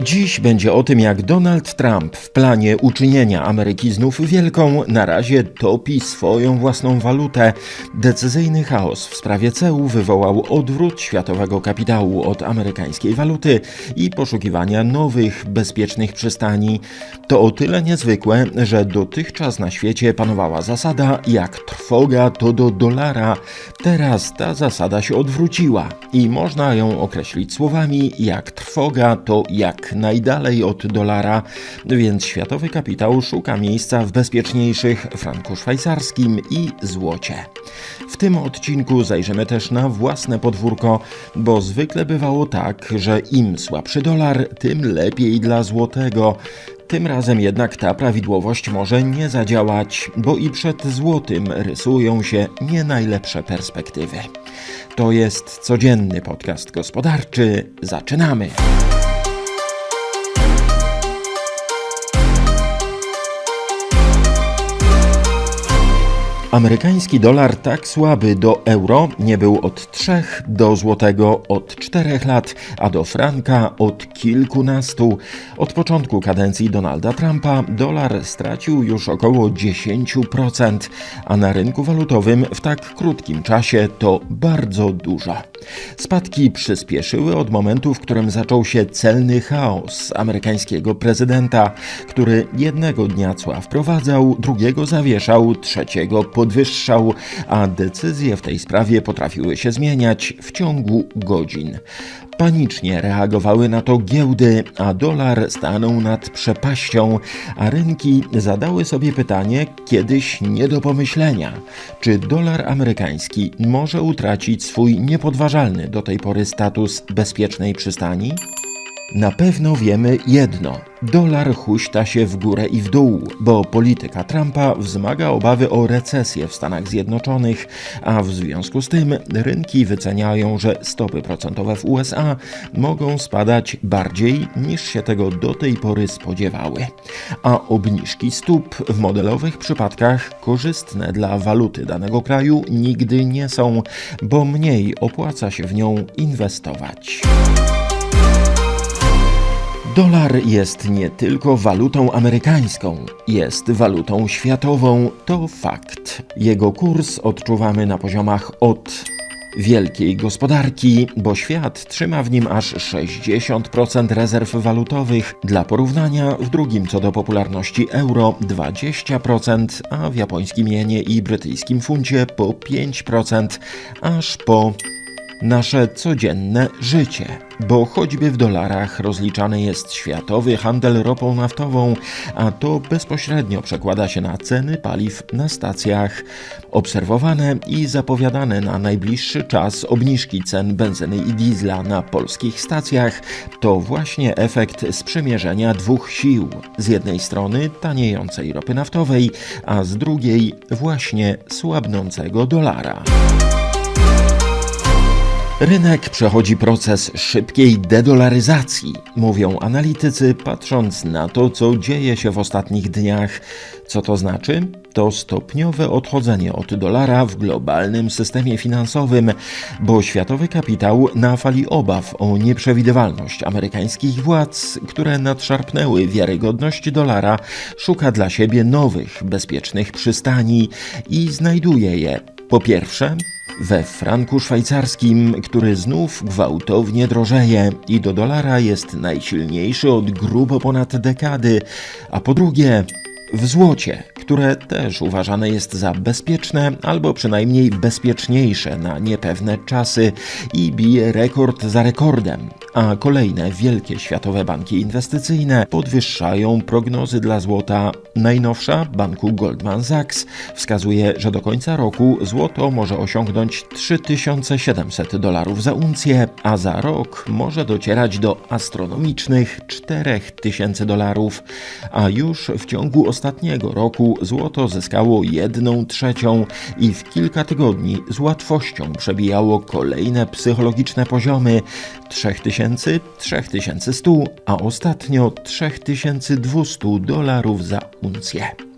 Dziś będzie o tym, jak Donald Trump w planie uczynienia Ameryki znów wielką na razie topi swoją własną walutę. Decyzyjny chaos w sprawie ceł wywołał odwrót światowego kapitału od amerykańskiej waluty i poszukiwania nowych, bezpiecznych przystani. To o tyle niezwykłe, że dotychczas na świecie panowała zasada jak trwoga to do dolara. Teraz ta zasada się odwróciła i można ją określić słowami jak trwoga to jak najdalej od dolara, więc światowy kapitał szuka miejsca w bezpieczniejszych franku szwajcarskim i złocie. W tym odcinku zajrzymy też na własne podwórko, bo zwykle bywało tak, że im słabszy dolar, tym lepiej dla złotego. Tym razem jednak ta prawidłowość może nie zadziałać, bo i przed złotym rysują się nie najlepsze perspektywy. To jest codzienny podcast gospodarczy. Zaczynamy! Amerykański dolar tak słaby do euro nie był od 3 do złotego od 4 lat, a do franka od kilkunastu. Od początku kadencji Donalda Trumpa dolar stracił już około 10%, a na rynku walutowym w tak krótkim czasie to bardzo dużo. Spadki przyspieszyły od momentu, w którym zaczął się celny chaos amerykańskiego prezydenta, który jednego dnia cła wprowadzał, drugiego zawieszał, trzeciego podwyższał, a decyzje w tej sprawie potrafiły się zmieniać w ciągu godzin. Panicznie reagowały na to giełdy, a dolar stanął nad przepaścią, a rynki zadały sobie pytanie kiedyś nie do pomyślenia: czy dolar amerykański może utracić swój niepodważalny do tej pory status bezpiecznej przystani? Na pewno wiemy jedno: dolar huśta się w górę i w dół, bo polityka Trumpa wzmaga obawy o recesję w Stanach Zjednoczonych, a w związku z tym rynki wyceniają, że stopy procentowe w USA mogą spadać bardziej niż się tego do tej pory spodziewały. A obniżki stóp w modelowych przypadkach korzystne dla waluty danego kraju nigdy nie są, bo mniej opłaca się w nią inwestować. Dolar jest nie tylko walutą amerykańską, jest walutą światową, to fakt. Jego kurs odczuwamy na poziomach od wielkiej gospodarki, bo świat trzyma w nim aż 60% rezerw walutowych. Dla porównania, w drugim co do popularności euro 20%, a w japońskim jenie i brytyjskim funcie po 5%, aż po nasze codzienne życie, bo choćby w dolarach rozliczany jest światowy handel ropą naftową, a to bezpośrednio przekłada się na ceny paliw na stacjach. Obserwowane i zapowiadane na najbliższy czas obniżki cen benzyny i diesla na polskich stacjach to właśnie efekt sprzymierzenia dwóch sił. Z jednej strony taniejącej ropy naftowej, a z drugiej właśnie słabnącego dolara. Rynek przechodzi proces szybkiej dedolaryzacji, mówią analitycy, patrząc na to, co dzieje się w ostatnich dniach. Co to znaczy? To stopniowe odchodzenie od dolara w globalnym systemie finansowym, bo światowy kapitał na fali obaw o nieprzewidywalność amerykańskich władz, które nadszarpnęły wiarygodność dolara, szuka dla siebie nowych, bezpiecznych przystani i znajduje je. Po pierwsze, we franku szwajcarskim, który znów gwałtownie drożeje i do dolara jest najsilniejszy od grubo ponad dekady, a po drugie w złocie, które też uważane jest za bezpieczne albo przynajmniej bezpieczniejsze na niepewne czasy i bije rekord za rekordem, a kolejne wielkie światowe banki inwestycyjne podwyższają prognozy dla złota. Najnowsza banku Goldman Sachs wskazuje, że do końca roku złoto może osiągnąć 3700 dolarów za uncję, a za rok może docierać do astronomicznych 4000 dolarów, a już w ciągu ostatnich ostatniego roku złoto zyskało jedną trzecią i w kilka tygodni z łatwością przebijało kolejne psychologiczne poziomy 3000, 3100, a ostatnio 3200 dolarów za uncję.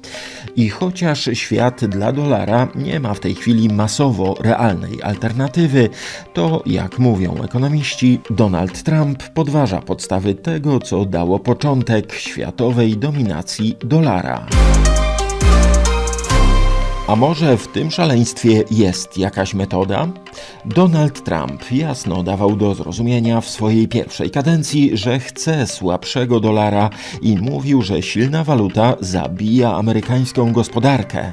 I chociaż świat dla dolara nie ma w tej chwili masowo realnej alternatywy, to jak mówią ekonomiści, Donald Trump podważa podstawy tego, co dało początek światowej dominacji dolara. A może w tym szaleństwie jest jakaś metoda? Donald Trump jasno dawał do zrozumienia w swojej pierwszej kadencji, że chce słabszego dolara i mówił, że silna waluta zabija amerykańską gospodarkę.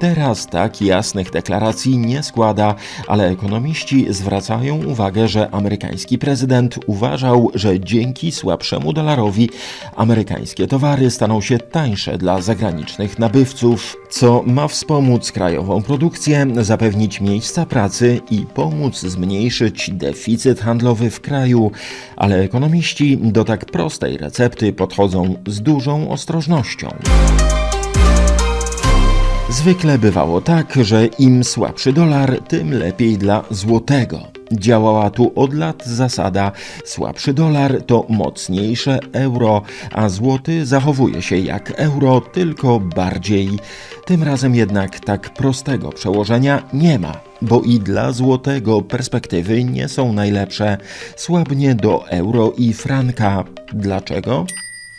Teraz tak jasnych deklaracji nie składa, ale ekonomiści zwracają uwagę, że amerykański prezydent uważał, że dzięki słabszemu dolarowi amerykańskie towary staną się tańsze dla zagranicznych nabywców, co ma wspomóc krajową produkcję, zapewnić miejsca pracy i pomóc zmniejszyć deficyt handlowy w kraju, ale ekonomiści do tak prostej recepty podchodzą z dużą ostrożnością. Zwykle bywało tak, że im słabszy dolar, tym lepiej dla złotego. Działała tu od lat zasada: słabszy dolar to mocniejsze euro, a złoty zachowuje się jak euro, tylko bardziej. Tym razem jednak tak prostego przełożenia nie ma, bo i dla złotego perspektywy nie są najlepsze. Słabnie do euro i franka. Dlaczego?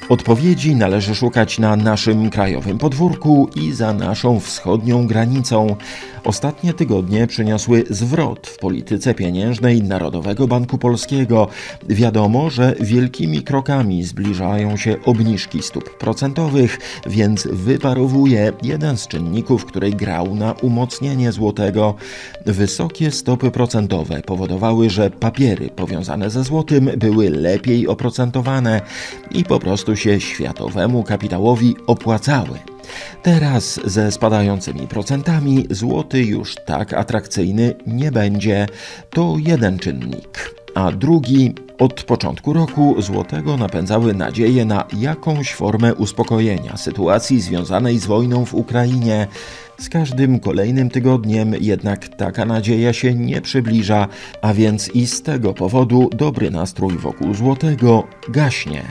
Odpowiedzi należy szukać na naszym krajowym podwórku i za naszą wschodnią granicą. Ostatnie tygodnie przyniosły zwrot w polityce pieniężnej Narodowego Banku Polskiego. Wiadomo, że wielkimi krokami zbliżają się obniżki stóp procentowych, więc wyparowuje jeden z czynników, który grał na umocnienie złotego. Wysokie stopy procentowe powodowały, że papiery powiązane ze złotym były lepiej oprocentowane i po prostu się światowemu kapitałowi opłacały. Teraz ze spadającymi procentami złoty już tak atrakcyjny nie będzie. To jeden czynnik. A drugi, od początku roku złotego napędzały nadzieje na jakąś formę uspokojenia sytuacji związanej z wojną w Ukrainie. Z każdym kolejnym tygodniem jednak taka nadzieja się nie przybliża, a więc i z tego powodu dobry nastrój wokół złotego gaśnie.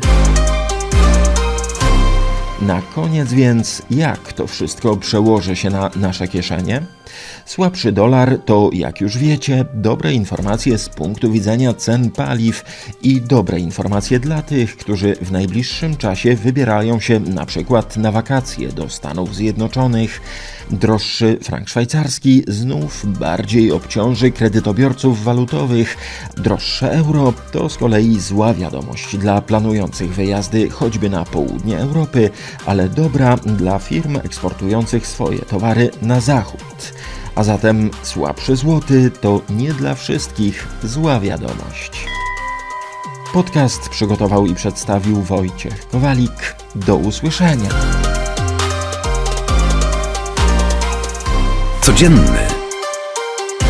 Na koniec więc, jak to wszystko przełoży się na nasze kieszenie? Słabszy dolar to, jak już wiecie, dobre informacje z punktu widzenia cen paliw i dobre informacje dla tych, którzy w najbliższym czasie wybierają się na przykład na wakacje do Stanów Zjednoczonych. Droższy frank szwajcarski znów bardziej obciąży kredytobiorców walutowych. Droższe euro to z kolei zła wiadomość dla planujących wyjazdy choćby na południe Europy, ale dobra dla firm eksportujących swoje towary na zachód. A zatem słabszy złoty to nie dla wszystkich zła wiadomość. Podcast przygotował i przedstawił Wojciech Kowalik. Do usłyszenia. Codzienny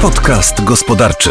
podcast gospodarczy.